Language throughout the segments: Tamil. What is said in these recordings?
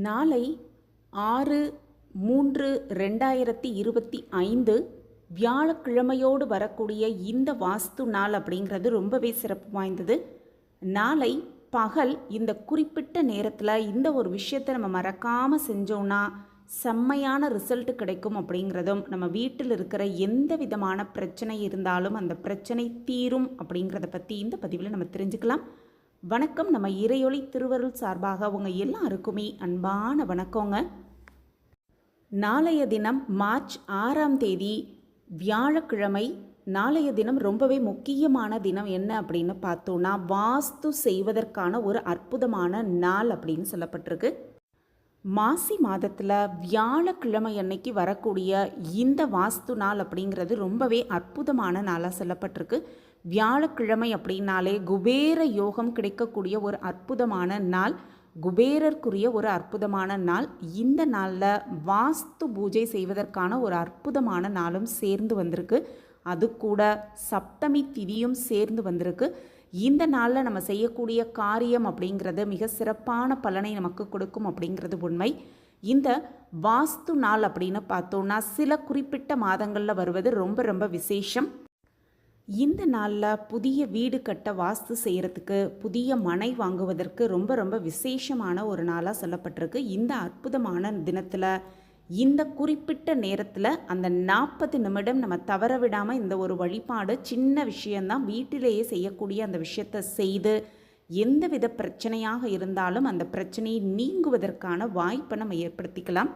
நாளை ஆறு மூன்று ரெண்டாயிரத்தி இருபத்தி ஐந்து வியாழக்கிழமையோடு வரக்கூடிய இந்த வாஸ்து நாள் அப்படிங்கிறது ரொம்பவே சிறப்பு வாய்ந்தது. நாளை பகல் இந்த குறிப்பிட்ட நேரத்தில் இந்த ஒரு விஷயத்தை நம்ம மறக்காமல் செஞ்சோன்னா செம்மையான ரிசல்ட் கிடைக்கும் அப்படிங்கிறதும் நம்ம வீட்டில் இருக்கிற எந்த விதமான பிரச்சனை இருந்தாலும் அந்த பிரச்சனை தீரும் அப்படிங்கிறத பற்றி இந்த பதிவில் நம்ம தெரிஞ்சுக்கலாம். வணக்கம். நம்ம இறையொளி திருவருள் சார்பாக உங்கள் எல்லாருக்குமே அன்பான வணக்கங்க. நாளைய தினம் மார்ச் ஆறாம் தேதி வியாழக்கிழமை நாளைய தினம் ரொம்பவே முக்கியமான தினம் என்ன அப்படின்னு பார்த்தோன்னா வாஸ்து செய்வதற்கான ஒரு அற்புதமான நாள் அப்படின்னு சொல்லப்பட்டிருக்கு. மாசி மாதத்தில் வியாழக்கிழமை அன்னைக்கு வரக்கூடிய இந்த வாஸ்து நாள் அப்படிங்கிறது ரொம்பவே அற்புதமான நாளாக சொல்லப்பட்டிருக்கு. வியாழக்கிழமை அப்படின்னாலே குபேர யோகம் கிடைக்கக்கூடிய ஒரு அற்புதமான நாள். குபேரருக்குரிய ஒரு அற்புதமான நாள். இந்த நாளில் வாஸ்து பூஜை செய்வதற்கான ஒரு அற்புதமான நாளும் சேர்ந்து வந்திருக்கு. அது கூட சப்தமி திதியும் சேர்ந்து வந்திருக்கு. இந்த நாளில் நம்ம செய்யக்கூடிய காரியம் அப்படிங்கிறது மிக சிறப்பான பலனை நமக்கு கொடுக்கும் அப்படிங்கிறது உண்மை. இந்த வாஸ்து நாள் அப்படின்னு பார்த்தோன்னா சில குறிப்பிட்ட மாதங்களில் வருவது ரொம்ப ரொம்ப விசேஷம். இந்த நாளில் புதிய வீடு கட்ட வாஸ்து செய்கிறதுக்கு புதிய மனை வாங்குவதற்கு ரொம்ப ரொம்ப விசேஷமான ஒரு நாளாக சொல்லப்பட்டிருக்கு. இந்த அற்புதமான தினத்தில் இந்த குறிப்பிட்ட நேரத்தில் அந்த நாற்பது நிமிடம் நம்ம தவற விடாமல் இந்த ஒரு வழிபாடு சின்ன விஷயந்தான் வீட்டிலேயே செய்யக்கூடிய அந்த விஷயத்தை செய்து எந்தவித பிரச்சனையாக இருந்தாலும் அந்த பிரச்சனையை நீங்குவதற்கான வாய்ப்பை நம்ம ஏற்படுத்திக்கலாம்.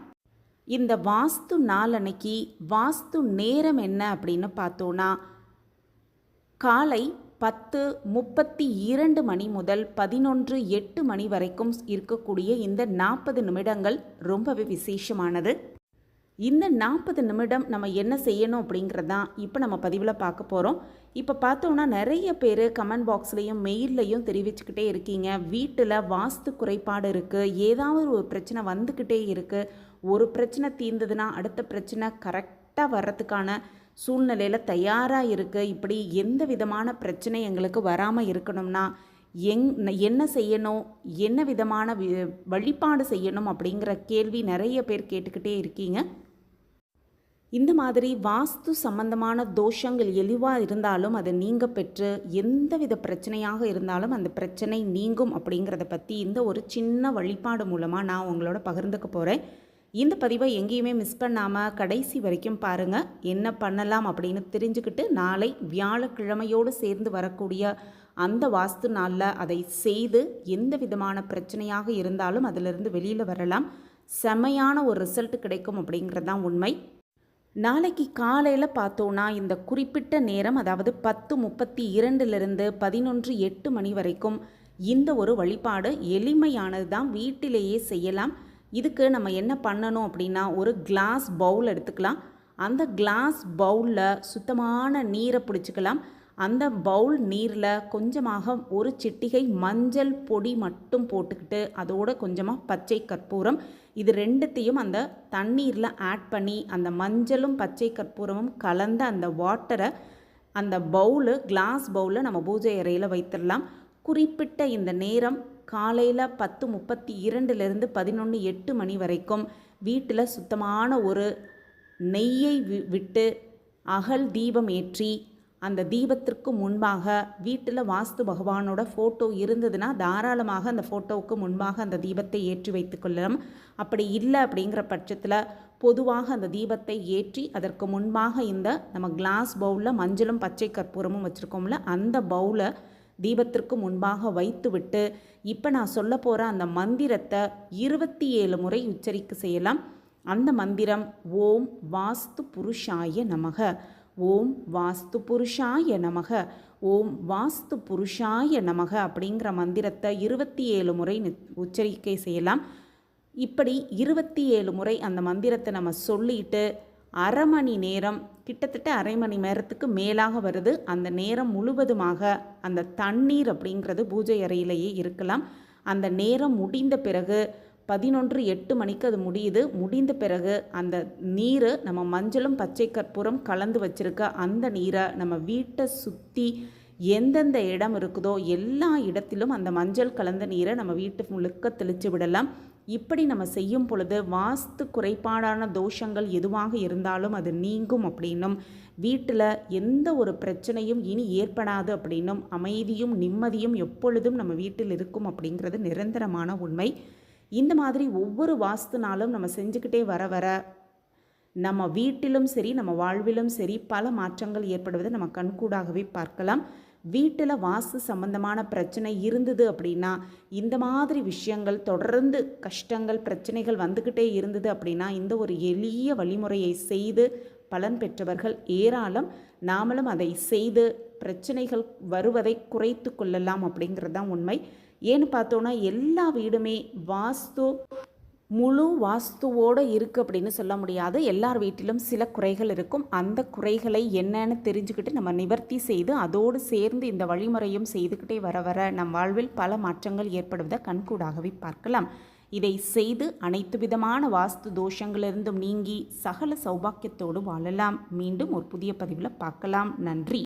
இந்த வாஸ்து நாளன்னைக்கு வாஸ்து நேரம் என்ன அப்படின்னு பார்த்தோன்னா காலை பத்து முப்பத்தி இரண்டு மணி முதல் பதினொன்று எட்டு மணி வரைக்கும் இருக்கக்கூடிய இந்த நாற்பது நிமிடங்கள் ரொம்பவே விசேஷமானது. இந்த நாற்பது நிமிடம் நம்ம என்ன செய்யணும் அப்படிங்கிறது தான் இப்போ நம்ம பதிவில் பார்க்க போகிறோம் இப்போ பார்த்தோன்னா நிறைய பேர் கமெண்ட் பாக்ஸ்லேயும் மெயில்லையும் தெரிவிச்சுக்கிட்டே இருக்கீங்க. வீட்டில் வாஸ்து குறைபாடு இருக்குது ஏதாவது ஒரு பிரச்சனை வந்துக்கிட்டே இருக்குது ஒரு பிரச்சனை தீர்ந்ததுன்னா அடுத்த பிரச்சனை கரெக்டாக வர்றதுக்கான சூழ்நிலையில் தயாராக இருக்குது இப்படி எந்த விதமான பிரச்சனை எங்களுக்கு வராமல் இருக்கணும்னா எங் என்ன செய்யணும் என்ன விதமான வி வழிபாடு செய்யணும் அப்படிங்கிற கேள்வி நிறைய பேர் கேட்டுக்கிட்டே இருக்கீங்க. இந்த மாதிரி வாஸ்து சம்பந்தமான தோஷங்கள் எளிவாக இருந்தாலும் அதை நீங்கள் பெற்று எந்த வித பிரச்சனையாக இருந்தாலும் அந்த பிரச்சனை நீங்கும் அப்படிங்கிறத பற்றி இந்த ஒரு சின்ன வழிபாடு மூலமாக நான் உங்களோட பகிர்ந்துக்க போகிறேன் இந்த பதிவை எங்கேயுமே மிஸ் பண்ணாமல் கடைசி வரைக்கும் பாருங்கள் என்ன பண்ணலாம் அப்படின்னு தெரிஞ்சுக்கிட்டு நாளை வியாழக்கிழமையோடு சேர்ந்து வரக்கூடிய அந்த வாஸ்து நாளில் அதை செய்து எந்த விதமான பிரச்சனையாக இருந்தாலும் அதிலிருந்து வெளியில் வரலாம். செமையான ஒரு ரிசல்ட் கிடைக்கும் அப்படிங்கிறது தான் உண்மை. நாளைக்கு காலையில் பார்த்தோன்னா இந்த குறிப்பிட்ட நேரம் அதாவது பத்து முப்பத்தி இரண்டுலேருந்து பதினொன்று எட்டு மணி வரைக்கும் இந்த ஒரு வழிபாடு எளிமையானது தான் வீட்டிலேயே செய்யலாம். இதுக்கு நம்ம என்ன பண்ணணும் அப்படின்னா ஒரு கிளாஸ் பவுல் எடுத்துக்கலாம். அந்த கிளாஸ் பவுலில் சுத்தமான நீரை பிடிச்சிக்கலாம். அந்த பவுல் நீரில் கொஞ்சமாக ஒரு சிட்டிகை மஞ்சள் பொடி மட்டும் போட்டுக்கிட்டு அதோட கொஞ்சமாக பச்சை கற்பூரம். இது ரெண்டுத்தையும் அந்த தண்ணீரில் ஆட் பண்ணி அந்த மஞ்சளும் பச்சை கற்பூரமும் கலந்த அந்த வாட்டரை அந்த பவுலு கிளாஸ் பவுலில் நம்ம பூஜை அறையில் வைத்திடலாம் குறிப்பிட்ட இந்த நேரம் காலையில் பத்து முப்பத்தி இரண்டுலேருந்து பதினொன்று எட்டு மணி வரைக்கும் வீட்டில் சுத்தமான ஒரு நெய்யை வி விட்டு அகல் தீபம் ஏற்றி அந்த தீபத்திற்கு முன்பாக வீட்டில் வாஸ்து பகவானோட ஃபோட்டோ இருந்ததுன்னா தாராளமாக அந்த ஃபோட்டோவுக்கு முன்பாக அந்த தீபத்தை ஏற்றி வைத்துக்கொள்ளலாம் அப்படி இல்லை அப்படிங்கிற பட்சத்தில் பொதுவாக அந்த தீபத்தை ஏற்றி அதற்கு முன்பாக இந்த நம்ம கிளாஸ் பவுலில் மஞ்சளும் பச்சை கற்பூரமும் வச்சுருக்கோம்ல அந்த பவுலை தீபத்திற்கு முன்பாக வைத்துவிட்டு இப்போ நான் சொல்ல போகிற அந்த மந்திரத்தை இருபத்தி ஏழு முறை உச்சரிக்க செய்யலாம். அந்த மந்திரம் ஓம் வாஸ்து புருஷாய நமக. ஓம் வாஸ்து புருஷாய நமக. ஓம் வாஸ்து புருஷாய நமக அப்படிங்கிற மந்திரத்தை இருபத்தி ஏழு முறை உச்சரிக்கை செய்யலாம். இப்படி இருபத்தி ஏழு முறை அந்த மந்திரத்தை நம்ம சொல்லிட்டு அரை மணி நேரம் கிட்டத்தட்ட அரை மணி நேரத்துக்கு மேலாக வருது. அந்த நேரம் முழுவதுமாக அந்த தண்ணீர் அப்படிங்கிறது பூஜை அறையிலேயே இருக்கலாம். அந்த நேரம் முடிந்த பிறகு பதினொன்று எட்டு மணிக்கு அது முடியுது. முடிந்த பிறகு அந்த நீர் நம்ம மஞ்சளும் பச்சை கற்பூரம் கலந்து வச்சுருக்க அந்த நீரை நம்ம வீட்டை சுற்றி எந்தெந்த இடம் இருக்குதோ எல்லா இடத்திலும் அந்த மஞ்சள் கலந்த நீரை நம்ம வீட்டு முழுக்க தெளித்து விடலாம். இப்படி நம்ம செய்யும் பொழுது வாஸ்து குறைபாடான தோஷங்கள் எதுவாக இருந்தாலும் அது நீங்கும் அப்படின்னும். வீட்டில் எந்த ஒரு பிரச்சனையும் இனி ஏற்படாது அப்படின்னும். அமைதியும் நிம்மதியும் எப்பொழுதும் நம்ம வீட்டில் இருக்கும் அப்படிங்கிறது நிரந்தரமான உண்மை. இந்த மாதிரி ஒவ்வொரு வாஸ்து நாளும் நம்ம செஞ்சுக்கிட்டே வர வர நம்ம வீட்டிலும் சரி நம்ம வாழ்விலும் சரி பல மாற்றங்கள் ஏற்படுவதை நம்ம கண்கூடாகவே பார்க்கலாம். வீட்டில் வாஸ்து சம்பந்தமான பிரச்சனை இருந்தது அப்படின்னா இந்த மாதிரி விஷயங்கள் தொடர்ந்து கஷ்டங்கள் பிரச்சனைகள் வந்துக்கிட்டே இருந்தது அப்படின்னா இந்த ஒரு எளிய வழிமுறையை செய்து பலன் பெற்றவர்கள் ஏராளம். நாமளும் அதை செய்து பிரச்சனைகள் வருவதை குறைத்து கொள்ளலாம் அப்படிங்கிறது தான் உண்மை. ஏன்னு பார்த்தோன்னா எல்லா வீடுமே வாஸ்து முழு வாஸ்துவோடு இருக்குது அப்படின்னு சொல்ல முடியாது. எல்லார் வீட்டிலும் சில குறைகள் இருக்கும். அந்த குறைகளை என்னன்னு தெரிஞ்சுக்கிட்டு நம்ம நிவர்த்தி செய்து அதோடு சேர்ந்து இந்த வழிமுறையும் செய்துக்கிட்டே வர வர நம் வாழ்வில் பல மாற்றங்கள் ஏற்படுவதை கண்கூடாகவே பார்க்கலாம். இதை செய்து அனைத்து விதமான வாஸ்து தோஷங்களிலிருந்தும் நீங்கி சகல சௌபாக்கியத்தோடு வாழலாம். மீண்டும் ஒரு புதிய பதிவில் பார்க்கலாம். நன்றி.